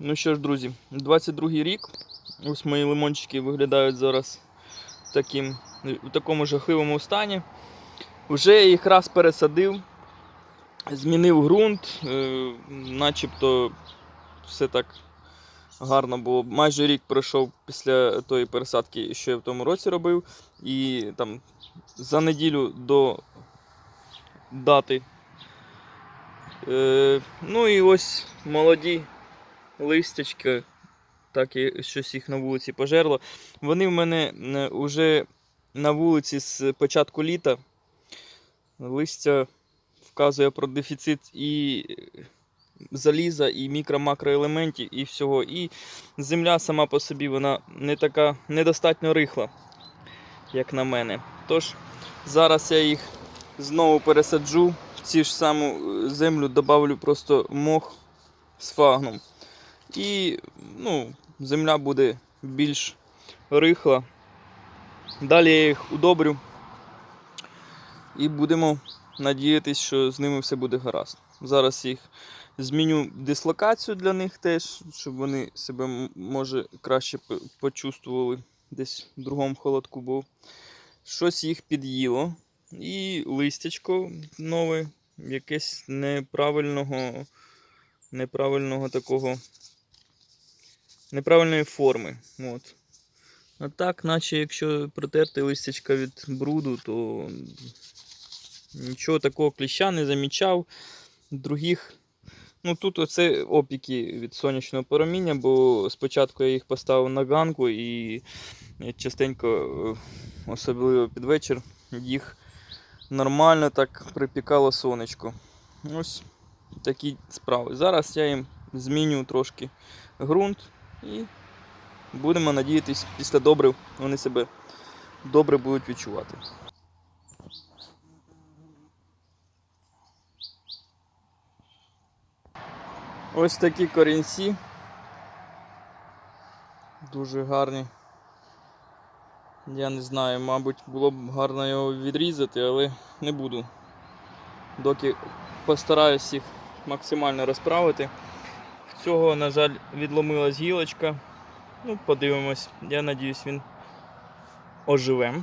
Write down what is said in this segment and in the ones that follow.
Ну що ж, друзі, 22 рік. Ось мої лимончики виглядають зараз таким, в такому жахливому стані. Вже я їх раз пересадив, змінив ґрунт, е, начебто все так гарно було. Майже рік пройшов після тої пересадки, що я в тому році робив. І там за неділю до дати. Е, ну і ось молоді листячка, так і щось їх на вулиці пожерло. Вони в мене вже на вулиці з початку літа. Листя вказує про дефіцит і заліза, і мікро-макроелементів, і всього. І земля сама по собі вона не така недостатньо рихла, як на мене. Тож зараз я їх знову пересаджу в цю ж саму е, землю, добавлю просто мох з фагном. І ну, земля буде більш рихла. Далі я їх удобрю. І будемо надіятися, що з ними все буде гаразд. Зараз їх зміню дислокацію для них теж, щоб вони себе може краще почувствували десь в другому холодку, бо щось їх під'їло. І листячко нове, якесь неправильного, неправильного такого, неправильної форми. От. А так, наче якщо протерти листячка від бруду, то нічого такого кліща не замічав. Других. Ну тут оце опіки від сонячного проміння, бо спочатку я їх поставив на ганку і частенько, е, особливо під вечір, їх нормально так припікало сонечко. Ось такі справи. Зараз я їм зміню трошки ґрунт і будемо надіятись, після добрив вони себе добре будуть відчувати. Ось такі корінці. Дуже гарні. Я не знаю, мабуть, було б гарно його відрізати, але не буду. Доки постараюсь їх максимально розправити. В цього, на жаль, відломилась гілочка. Ну, подивимось. Я надіюсь, він оживе.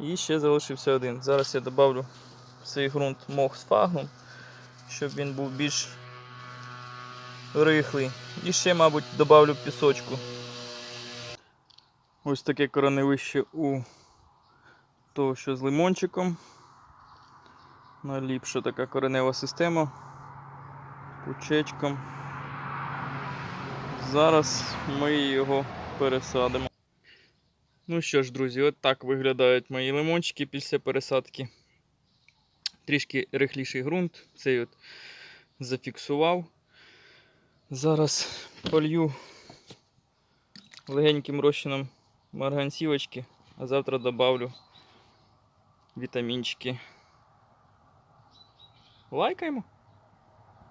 І ще залишився один. Зараз я додавлю в цей ґрунт мох з фагном, щоб він був більш рихлий. І ще, мабуть, додавлю пісочку. Ось таке кореневище у того, що з лимончиком. Найліпша така коренева система. Пучечком. Зараз ми його пересадимо. Ну що ж, друзі, от так виглядають мої лимончики після пересадки. Трішки рихліший ґрунт. Цей от зафіксував. Зараз полью легеньким розчином марганцівочки, а завтра добавлю вітамінчики. Лайкаємо.